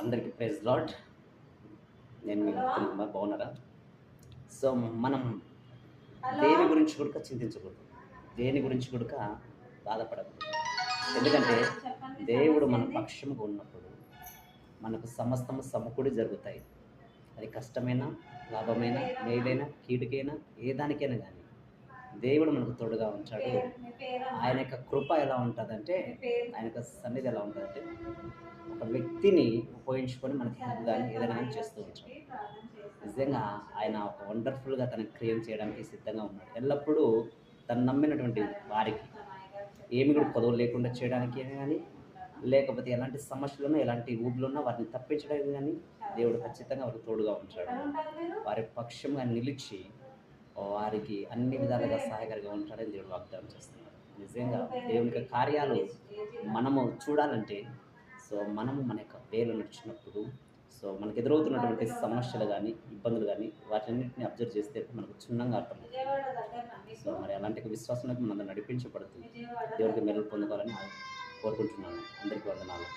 అందరికీ praise lord నేను మీ ముక్తిని కుమార్ బాగున్నారా సో మనం దేని గురించి కూడా చింతించకూడదు. దేని గురించి కూడా బాధపడకూడదు. ఎందుకంటే దేవుడు మన పక్షముగా ఉన్నప్పుడు మనకు సమస్తము సమకూడి జరుగుతాయి. అది కష్టమైనా లాభమైన మేలైనా కీడుకైనా ఏ దానికైనా కానీ దేవుడు మనకు తోడుగా ఉంటాడు ఆయన యొక్క కృప ఎలా ఉంటుందంటే ఆయన యొక్క సన్నిధి ఎలా ఉంటుందంటే ఒక వ్యక్తిని ఉపయోగించుకొని మనకి హెల్ప్ కానీ ఏదైనా కానీ చేస్తూ ఉంటాడు. నిజంగా ఆయన ఒక వండర్ఫుల్గా తన క్రియేట్ చేయడానికి సిద్ధంగా ఉన్నాడు. ఎల్లప్పుడూ తను నమ్మినటువంటి వారికి ఏమి కూడా కొదవ లేకుండా చేయడానికి కానీ లేకపోతే ఎలాంటి సమస్యలున్నా ఎలాంటి ఊబులున్నా వారిని తప్పించడానికి కానీ దేవుడు ఖచ్చితంగా వారికి తోడుగా ఉంటాడు వారి పక్షంగా నిలిచి వారికి అన్ని విధాలుగా సహాయకరంగా ఉంటాడని దేవుడు వాగ్దానం చేస్తున్నాడు. నిజంగా దేవుని యొక్క కార్యాలు మనము చూడాలంటే సో మనము మన యొక్క వేలు నడిచినప్పుడు సో మనకు ఎదురవుతున్నటువంటి సమస్యలు కానీ ఇబ్బందులు కానీ వాటన్నిటిని అబ్జర్వ్ చేస్తే మనకు క్షుణ్ణంగా అర్థమవుతుంది. సో మరి అలాంటి ఒక విశ్వాసంలోకి మనం నడిపించబడుతుంది. దేవుడికి మెరుగు పొందుకోవాలని కోరుకుంటున్నాను. అందరికీ వందనాలు.